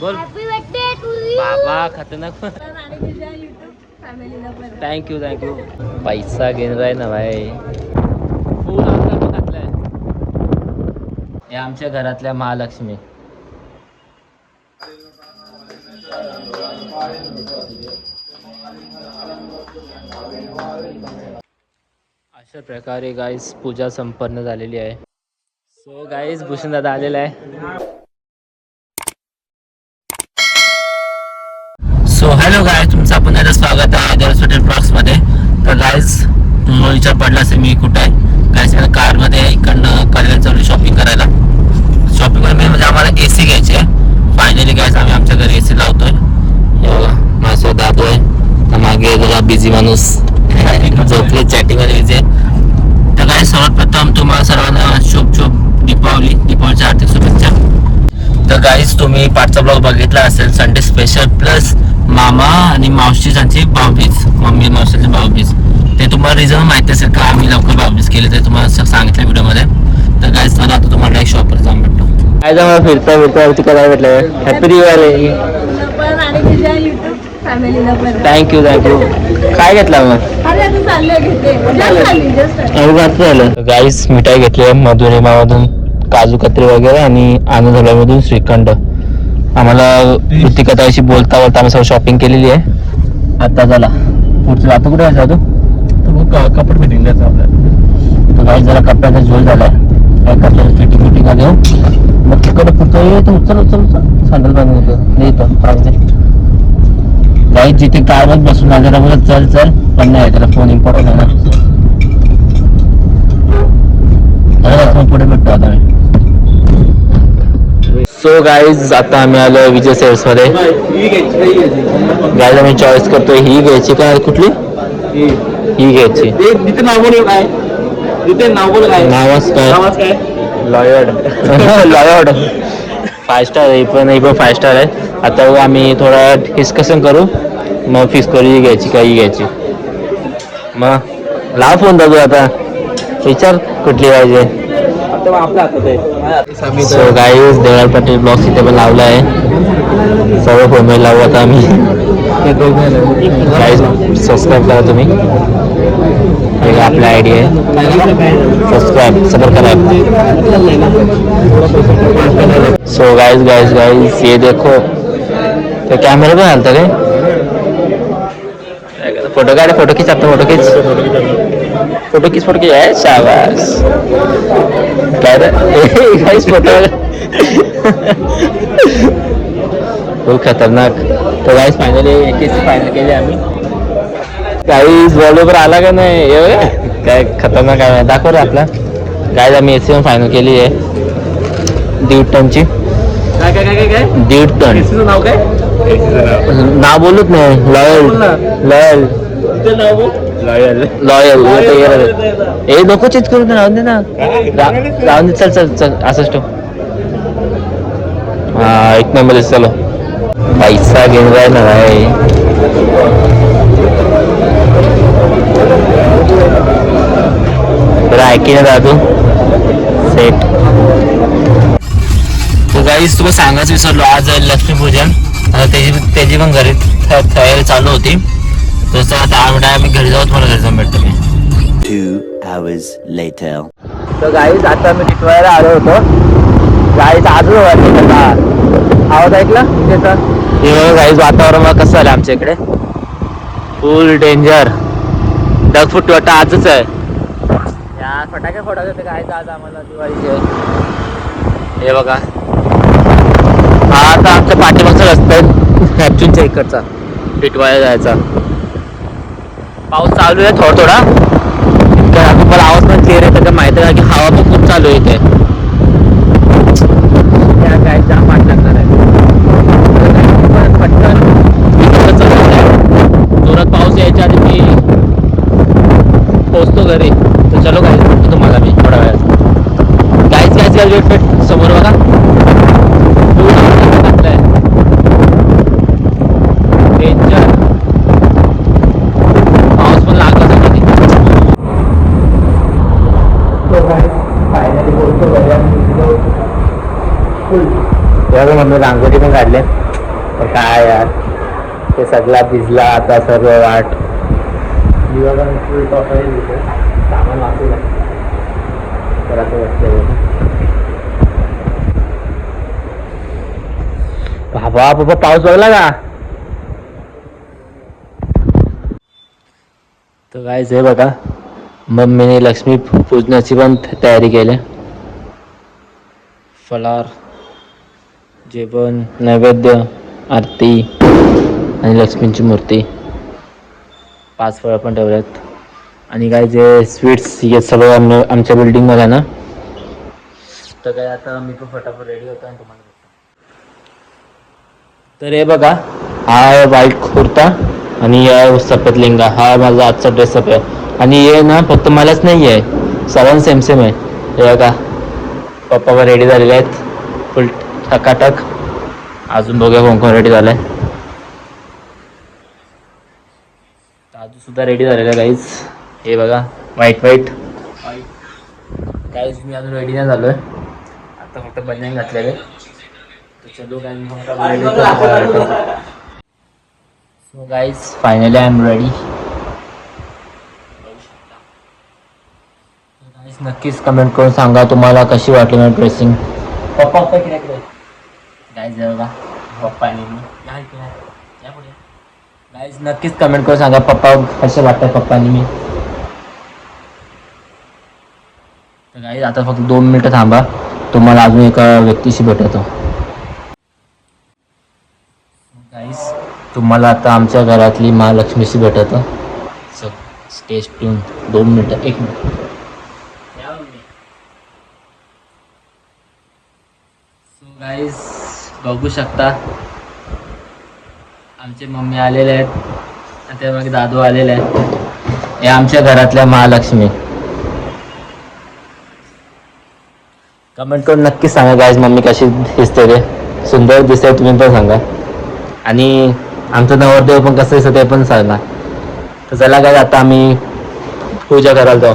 बोल. बाबा खतरनाक थँक्यू थँक्यू पैसा घेऊन राही ना भाई. फुल घातलाय. हे आमच्या घरातल्या महालक्ष्मी. अशा प्रकारे गाईस पूजा संपन्न झालेली आहे. सो गाईस भूषण दादा आलेला आहे सो हॅलो गाय तुमचं पुन्हा एकदा स्वागत आहे दरस हॉटेल ब्लॉग्समध्ये. तर गायज तुम्हाला विचार पडला असेल मी कुठे आहे? गायज मी कारमध्ये इकडनं कल्याण चालू शॉपिंग करायला. शॉपिंगमध्ये म्हणजे आम्हाला ए सी घ्यायची आहे. फायनली गायज आम्ही आमच्या घरी ए सी लावतोय माझ्यासोबत दादू आहे. तर मागे बघा बिझी माणूस. झोपले चॅटिंगमध्ये बिझी आहे. तर काय सर्वात प्रथम तुम्हाला सर्वांना शुभ शुभ दीपावली. दीपावलीच्या हार्दिक शुभेच्छा. तर गाईज तुम्ही पाठचा ब्लॉग बघितला असेल संडे स्पेशल प्लस मामा आणि मावशी त्यांची भाऊबीज मम्मी मावशीची भाऊबीज. ते तुम्हाला रिझन माहिती असेल का? आम्ही लवकर भाऊबीज केली ते तुम्हाला सांगितलं व्हिडिओमध्ये. तर गाईज चला आता तुम्हाला एक शॉपवर जाऊन भेटतो. काय जाऊ फिरता फिरता तिकडे काय भेटलं. हॅपी दिवाळी थँक्यू थँक्यू काय घेतला मग? गाईस मिठाई घेतली आहे मधुरिमामधून. काजू कत्री वगैरे आणि आनंदमधून श्रीखंड. आम्हाला कृतिकताशी बोलता बोलता आम्ही सगळं शॉपिंग केलेली आहे. आता झाला पुढचं आता कुठे जायचं तू कपड फिटिंग द्यायचं आपल्याला. तो गाईस जरा कपड्याचा झोल झालाय. काय करतो? फिटिंग फिटिंग देऊ मग तिकडे पुढचं उचल उचल उचल. सँडल बांधून होतं नाही तो पाहिजे गाईस जिथे कारवर बसून आले ना बोलत चल चल. पण नाही त्याला फोन इम्पॉर्टंट आहे ना. पुढे भेटतो आता. सो गाईज आता आम्ही आलो विजय सेल्समध्ये. गाईज आम्ही चॉईस करतोय. ही घ्यायची का? कुठली? ही घ्यायची. नावच काय? लॉयड. लॉयड. फाय स्टार आहे. पण ही पण फाय स्टार आहे. आता आम्ही थोडा डिस्कशन करू. मग फिक्स करू. ही घ्यायची का? ही घ्यायची. मग लाव फोन दादू आता. विचार कुठली पाहिजे. आता आपल्या हातात आहे. सो गाईज पाटील ब्लॉग्स इथे पण लावला आहे सर्व लावू आता आम्ही। गाईज सबस्क्राईब करा तुम्ही। आपला आयडी आहे सबस्क्राईब सबर करा। सो गाइस गाइस गाइस ये देखो। तो कैमरा पे हालता रे। फ़ोटो काढ, फ़ोटो खींच, आता फ़ोटो खींच। फोटो खींच फोटो खींच आहे शाबास काय रे गाइस फोटो खूप खतरनाक। तो गाइस फायनली एक फायनल केली आम्ही गाईज वॉलपेपर आला का नाही? हे बघा. काय खतरनाक आहे दाखव रे आपला गाईज आम्ही एसी फायनल केली आहे दीड टनची काय काय काय काय? काय दीड टन नाव काय नाव बोलत नाही लॉयल लॉयल तिथे नाव बोल? लॉयल लॉयल हे नको चेंज करून राहून दे ना राहून दे चल चल चल असंच ठेव हा एक नंबर चलो पैसा घेऊन राहील ना भाई तर ऐकी ना दादू सेट तर गाईज तुला सांगायचं विसरलो. आज लक्ष्मीपूजन. आता त्याची त्याची पण घरी त- तयारी चालू होती. तसं आता आठ मिनिटं आम्ही घरी जाऊ तुम्हाला घरी जाऊन भेटतो मी. Two hours later. तर गाईज आता मी टिटवायला आलो होतो. गाईज आजच वाटते त्याचा आवाज ऐकला? त्याचा हे बघा गाईज वातावरण कसं आलं आमच्या इकडे. फुल डेंजर ढगफुट वाटतं आजच आहे. या फटाके फोडायचे होते गाईज आज आम्हाला दिवाळीचे. हे बघा. हा आता आमच्या पाठीमागचा रस्ता आहे. नॅपच्यूनच्या इकडचा. टिटवायला जायचा. पाऊस चालू आहे थोडा थोडा तर तुम्हाला आवाज़ पण क्लिअर येतो का माहिती आहे का हवा पण खूप चालू आहे इथे. त्या काय जाम वाट लागणार आधी चलो थोड्या वेळात. काहीच काहीच समोर बघा. बोलतो त्यामध्ये रांगोळी पण काढले. पण काय यार ते सगळा भिजला आता सर्व वाट. बाबा बाबा पाऊस बघला का? तर काय आहे बघा मम्मीने लक्ष्मी पूजनाची पण तयारी केली. फलार. जेवण नैवेद्य आरती आणि लक्ष्मींची मूर्ती. पाच फळं पण ठेवल्यात. आणि काय जे स्वीट्स हे सगळं आम- आमच्या बिल्डिंगमध्ये आहे ना? तर काय आता मी पण फटाफट रेडी होतो आणि तुम्हाला तर हे बघा हा आहे व्हाईट कुर्ता आणि या सफेद लिंगा हा माझा आजचा ड्रेसअप आहे. आणि हे ना फक्त मलाच नाही आहे सर्वांना सेम सेम आहे. हे बघा पप्पा रेडी झालेले आहेत. फुल टकाटक. अजून बघूया कोणकोण रेडी झालाय ताजू सुद्धा रेडी झालेला आहे गाईज हे बघा व्हाईट व्हाईट गाईज मी अजून रेडी नाही झालोय. आता फक्त बनियान घातलेले. चलो so guys finally I am ready नक्कीच कमेंट करून सांगा तुम्हाला कशी वाटली माझी ड्रेसिंग पप्पा गाईज या पुढे. नक्कीच कमेंट करून सांगा पप्पा कसे वाटतात पप्पा आणि मी. तर गाईज आता फक्त दोन मिनटं थांबा. तुम्हाला अजून एका व्यक्तीशी भेटतो. गाईज तुम्हाला आता आमच्या घरातली महालक्ष्मीशी भेटतो. सो स्टेज ट्यून दोन मिनटं एक मिनिट सो गाईज बघू शकता. आमचे मम्मी आलेले आहेत. आणि त्या मागे दादू आलेले आहेत. हे आमच्या घरातल्या महालक्ष्मी. कमेंट करून नक्कीच सांगा गायज मम्मी कशी दिसते ते सुंदर दिसते तुम्ही पण सांगा. आणि आमचं नवरदेव पण कसं दिसतं ते पण सांगा. तर चला काय आता आम्ही पूजा करायला जाऊ.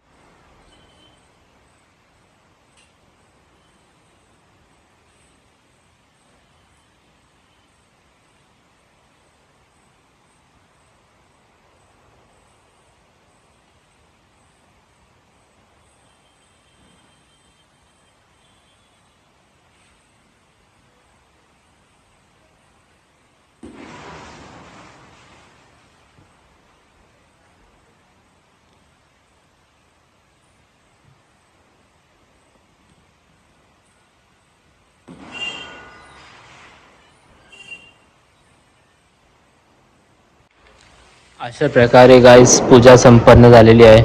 अशा प्रकारे गाईस पूजा संपन्न झालेली आहे.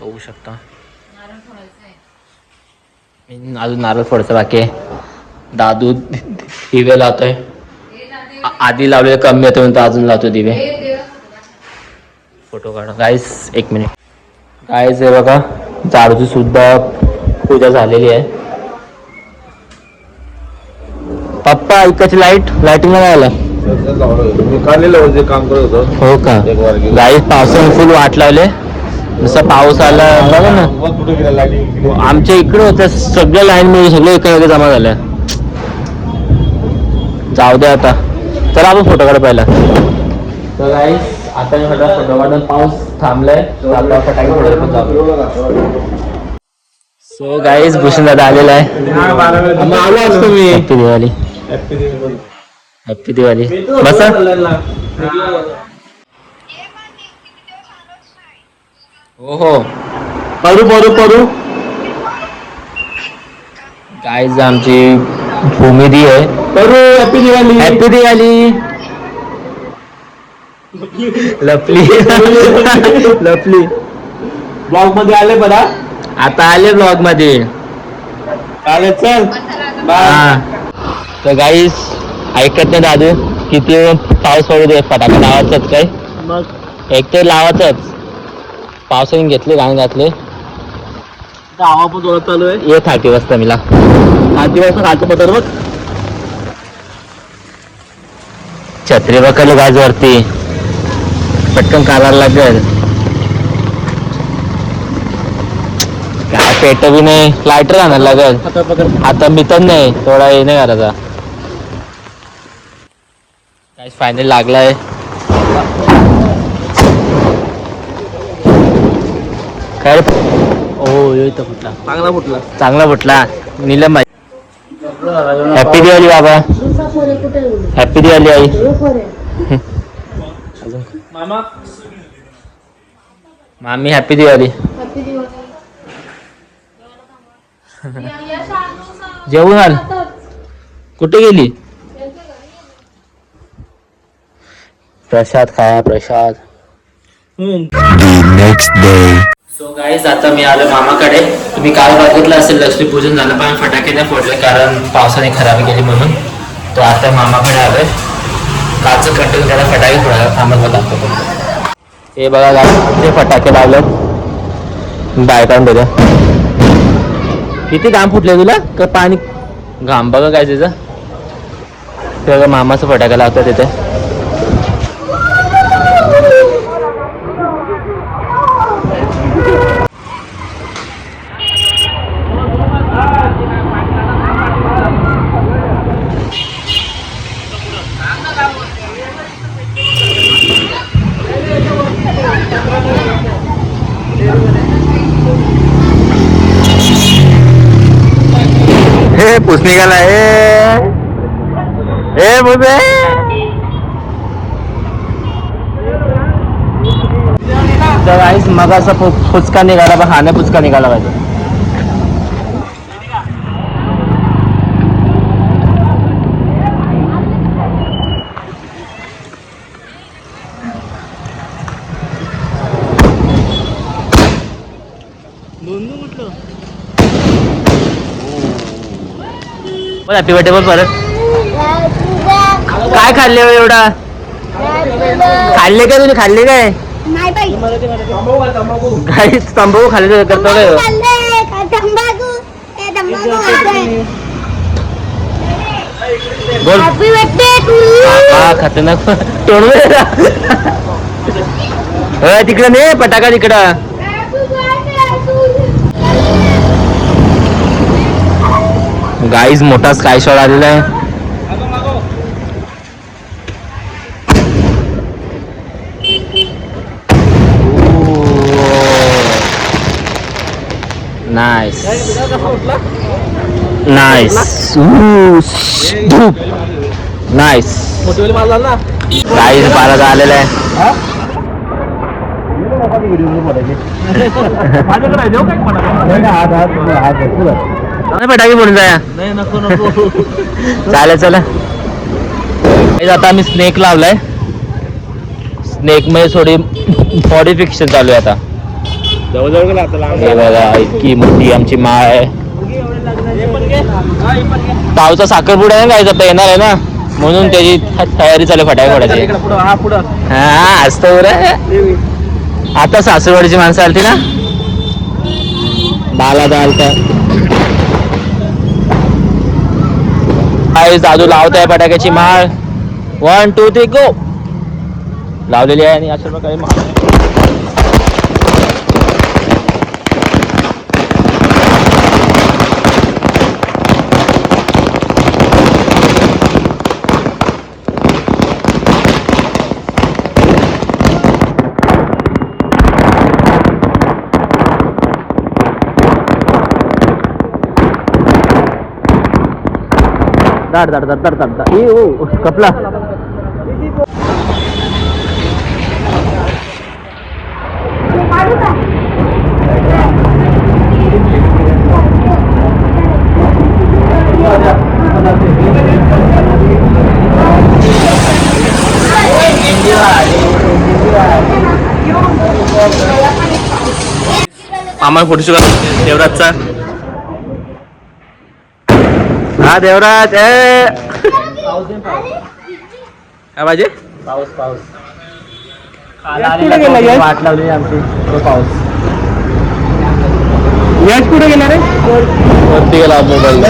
बघू शकता. मी अजून नारळ फोडचं बाकी आहे. दादू दिवे लावतोय. आधी लावलेले कमी होते म्हणून अजून लावतो दिवे. फोटो काढा गाईस एक मिनिट गाईस हे बघा दारूची सुद्धा पूजा झालेली आहे. पप्पा इकडची लाइट लाईटिंग नाही आला. मी काम करत होतो हो का. गाईस पावसाने फुल वाट लावले जसं पाऊस आला. बघा ना. कुठे गेला आमच्या इकडे होत्या सगळ्या लाईन मध्ये सगळं एका एका जमा झाल्या जाऊ दे आता. तर आपण फोटो काढ पहिला. तर गाईस आता मी फटाफट फोटो काढून पाऊस थांबलाय. सो गाईस भूषण दादा आलेला आहे. आलो असतो मी. दिवाळी हॅपी दिवाळी बसा हो हो परू परू परू गाईज आमची भूमिदी आहे. परू हॅपी दिवाळी हॅपी दिवाळी लपली लपली ब्लॉगमध्ये आले बरा आता आले ब्लॉगमध्ये. चल. बाय तर गाईस ऐकत नाही दादू. किती पाऊस पडू दे फटाका लावायचाच काय? मग? एक तर लावायचंच. पावसाने घेतले गाणे घातले गावा पण जोरात चालू आहे. ये थाटी वाजता मिला. आधी वाजता खालचं पत्र बघ. छत्री बकल गाज वरती पटकन कालायला लागेल. काय पेट बी नाही. लायटर आणायला लागेल. आता मी तर नाही. थोडा हे नाही करायचा. फायनल लागलाय काय? ओ यो इथं फुटला चांगला फुटला चांगला फुटला नीलम हॅपी दिवाळी बाबा हॅपी दिवाळी आई मामा मामी हॅपी दिवाळी जेवून आल कुठे गेली प्रसाद खाया प्रसाद. सो गाईज आता मी आलो मामाकडे. तुम्ही काल बघितलं असेल लक्ष्मीपूजन झालं पण फटाके नाही फोडले कारण पावसाने खराब गेली म्हणून. तो आता मामाकडे आलोय. कालचं कंटिन्यू त्याला फटाके फोडायला थांबत दाखवतो हे बघा ते फटाके लावलेत बायकांमध्ये किती घाम फुटले तुला? का पाणी? घाम बघा काय त्याचं ते बघा मामाचं फटाका लावतात तिथे हे पुस निघाला हे बुजे तर आईस मग असा फुचका निघाला पण हाने फुचका निघाला पाहिजे. हॅपी बर्थडे बोल परत. काय खाल्ले हो एवढा? खाल्ले काय तुम्ही? खाल्ले काय? काही तंबाखू खाल्ले करतो काय? हो? बोल. हॅपी बर्थडे टू खतरनाक. तोडवे तिकडं नाही पटाका तिकडं. गाईज मोठा स्काय शॉट आलेला आहे. नाईस नाईस धूप नाईस गाईज पाला आलेला आहे. फटाके? फोडून जाया. नाही नको नको. चालेल चला. आता आम्ही स्नेक लावलाय. स्नेकमध्ये थोडी बॉडी फिक्शन चालू आहे आता. हे बघा इतकी मोठी आमची माळ आहे. पावचा साखरपुडा आहे ना गाईज आता येणार आहे ना. म्हणून त्याची तयारी चालू आहे फटाके फोडायची. हा आज तर आता सासूरवाडीची माणसं आलती ना. दाला दाल तर दादू लावत आहे फटाक्याची माळ. वन टू थ्री गो लावलेली आहे आणि अशा प्रकारे माळ. धड धड धड धड धड ए ओ कपला. আমার ফটোশুট देवराजचा. हा देवराज ए। काय पाहिजे पाऊस पाऊस. वाट लावली आमची. तो पाऊस. यश कुठे गेला रे? वरती गेला मोबाईल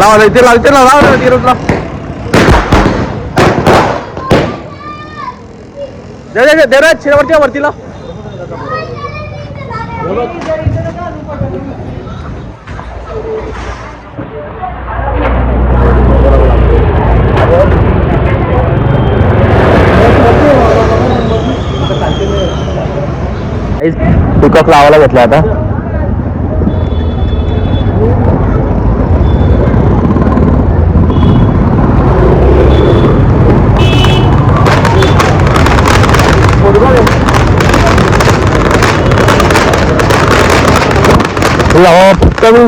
लाव इथे लाव इथे लाव लाव इथे लाव. दे दे दे देवराज शिरावरच्या वरती लाव. पिकअप लावायला घेतला आता. लावा कमी